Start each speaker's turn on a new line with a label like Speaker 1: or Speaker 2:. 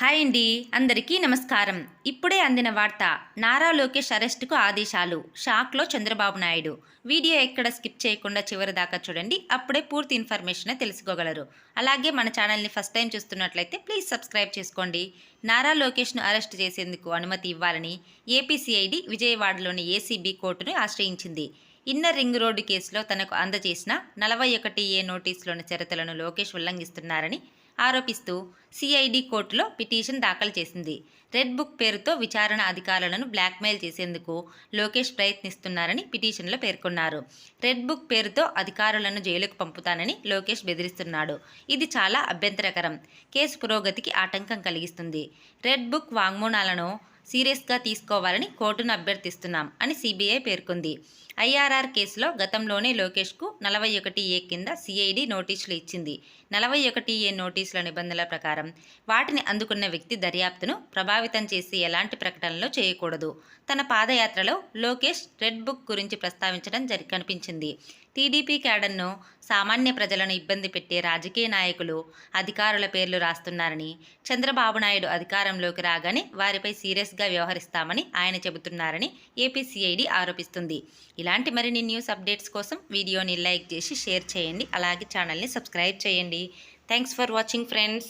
Speaker 1: Hi అండి అందరికీ నమస్కారం. ఇప్పుడే అందిన వార్త నారా లోకేష్ అరెస్టుకు ఆదేశాలు షాక్లో చంద్రబాబు నాయుడు. వీడియో ఎక్కడ స్కిప్ చేయకుండా చివరి దాకా చూడండి అప్పుడే పూర్తి ఇన్ఫర్మేషన్ తెలుసుకోగలరు. అలాగే మన ఛానల్ని ఫస్ట్ టైం చూస్తున్నట్లయితే ప్లీజ్ సబ్స్క్రైబ్ చేసుకోండి. నారా లోకేష్ను అరెస్ట్ చేసేందుకు అనుమతి ఇవ్వాలని ఏపీసీఐడి విజయవాడలోని ఏసీబీ కోర్టును ఆశ్రయించింది. ఇన్నర్ రింగ్ రోడ్డు కేసులో తనకు అందజేసిన నలభై ఒకటి ఏ నోటీసులోని షరతులను లోకేష్ ఉల్లంఘిస్తున్నారని ఆరోపిస్తూ సిఐడి కోర్టులో పిటిషన్ దాఖలు చేసింది. రెడ్ బుక్ పేరుతో విచారణ అధికారులను బ్లాక్మెయిల్ చేసేందుకు లోకేష్ ప్రయత్నిస్తున్నారని పిటిషన్లో పేర్కొన్నారు. రెడ్ బుక్ పేరుతో అధికారులను జైలుకు పంపుతానని లోకేష్ బెదిరిస్తున్నాడు. ఇది చాలా అభ్యంతరకరం. కేసు పురోగతికి ఆటంకం కలిగిస్తుంది. రెడ్ బుక్ వాంగ్మూలాలను సీరియస్గా తీసుకోవాలని కోర్టును అభ్యర్థిస్తున్నాం అని సిబిఐ పేర్కొంది. ఐఆర్ఆర్ కేసులో గతంలోనే లోకేష్కు నలభై ఒకటి ఏ కింద సిఐడి నోటీసులు ఇచ్చింది. నలభై ఒకటి ఏ నోటీసుల నిబంధనల ప్రకారం వాటిని అందుకున్న వ్యక్తి దర్యాప్తును ప్రభావితం చేసి ఎలాంటి ప్రకటనలు చేయకూడదు. తన పాదయాత్రలో లోకేష్ రెడ్ బుక్ గురించి ప్రస్తావించడం జరి కనిపించింది. టీడీపీ క్యాడర్ను సామాన్య ప్రజలను ఇబ్బంది పెట్టే రాజకీయ నాయకులు అధికారుల పేర్లు రాస్తున్నారని చంద్రబాబు నాయుడు అధికారంలోకి రాగానే వారిపై సీరియస్గా వ్యవహరిస్తామని ఆయన చెబుతున్నారని ఏపీసీఐడి ఆరోపిస్తుంది. ఇలాంటి మరిన్ని న్యూస్ అప్డేట్స్ కోసం వీడియోని లైక్ చేసి షేర్ చేయండి. అలాగే ఛానల్ని సబ్స్క్రైబ్ చేయండి. Thanks for watching friends